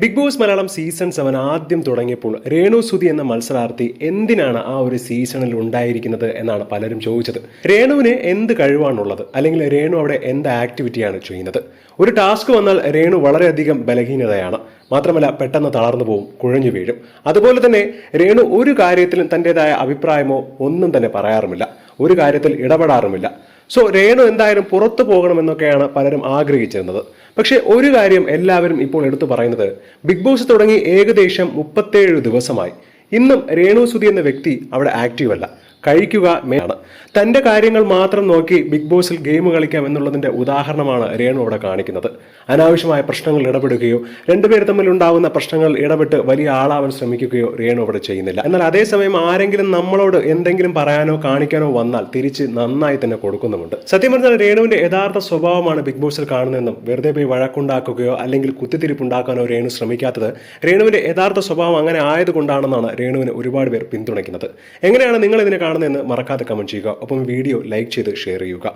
Bigg Boss Malayalam season seven ആദ്യം തുടങ്ങിയപ്പോൾ രേണു സുധി എന്ന മത്സരാർത്ഥി എന്തിനാണ് ആ ഒരു സീസണിൽ ഉണ്ടായിരിക്കുന്നത് എന്നാണ് പലരും ചോദിച്ചത്. രേണുവിന് എന്ത് കഴിവാണുള്ളത്? അല്ലെങ്കിൽ രേണു അവിടെ എന്ത് ആക്ടിവിറ്റിയാണ് ചെയ്യുന്നത്? ഒരു ടാസ്ക് വന്നാൽ രേണു വളരെയധികം ബലഹീനതയാണ്. മാത്രമല്ല പെട്ടെന്ന് തളർന്നു പോവും കുഴഞ്ഞു വീഴും. അതുപോലെ തന്നെ രേണു ഒരു കാര്യത്തിലും തന്റെതായ അഭിപ്രായമോ ഒന്നും തന്നെ പറയാറുമില്ല. ഒരു കാര്യത്തിൽ ഇടപെടാറുമില്ല. സോ രേണു എന്തായാലും പുറത്തു പോകണമെന്നൊക്കെയാണ് പലരും ആഗ്രഹിച്ചിരുന്നത്. പക്ഷേ ഒരു കാര്യം എല്ലാവരും ഇപ്പോൾ എടുത്തു പറയുന്നത്. ബിഗ് ബോസ് തുടങ്ങി ഏകദേശം മുപ്പത്തേഴ് ദിവസമായി. ഇന്നും രേണു സുധി എന്ന വ്യക്തി അവിടെ ആക്റ്റീവ് അല്ല. കഴിക്കുക മേലാണ് തന്റെ കാര്യങ്ങൾ മാത്രം നോക്കി ബിഗ് ബോസിൽ ഗെയിം കളിക്കാം എന്നുള്ളതിന്റെ ഉദാഹരണമാണ് രേണു അവിടെ കാണിക്കുന്നത്. അനാവശ്യമായ പ്രശ്നങ്ങൾ ഇടപെടുകയോ രണ്ടുപേർ തമ്മിൽ ഉണ്ടാകുന്ന പ്രശ്നങ്ങൾ ഇടപെട്ട് വലിയ ആളാവാൻ ശ്രമിക്കുകയോ രേണു അവിടെ ചെയ്യുന്നില്ല. എന്നാൽ അതേസമയം ആരെങ്കിലും നമ്മളോട് എന്തെങ്കിലും പറയാനോ കാണിക്കാനോ വന്നാൽ തിരിച്ച് നന്നായി തന്നെ കൊടുക്കുന്നുമുണ്ട്. സത്യം പറഞ്ഞാൽ രേണുവിന്റെ യഥാർത്ഥ സ്വഭാവമാണ് ബിഗ് ബോസിൽ കാണുന്നതെന്നും വെറുതെ പോയി വഴക്കുണ്ടാക്കുകയോ അല്ലെങ്കിൽ കുത്തിത്തിരിപ്പുണ്ടാക്കാനോ രേണു ശ്രമിക്കാത്തത് രേണുവിന്റെ യഥാർത്ഥ സ്വഭാവം അങ്ങനെ ആയതുകൊണ്ടാണെന്നാണ് രേണുവിനെ ഒരുപാട് പേർ പിന്തുണയ്ക്കുന്നത്. എങ്ങനെയാണ് നിങ്ങൾ ഇതിനെ കാണുന്നതെന്ന് മറക്കാതെ കമന്റ് ചെയ്യുക. ഒപ്പം വീഡിയോ ലൈക്ക് ചെയ്ത് ഷെയർ ചെയ്യുക.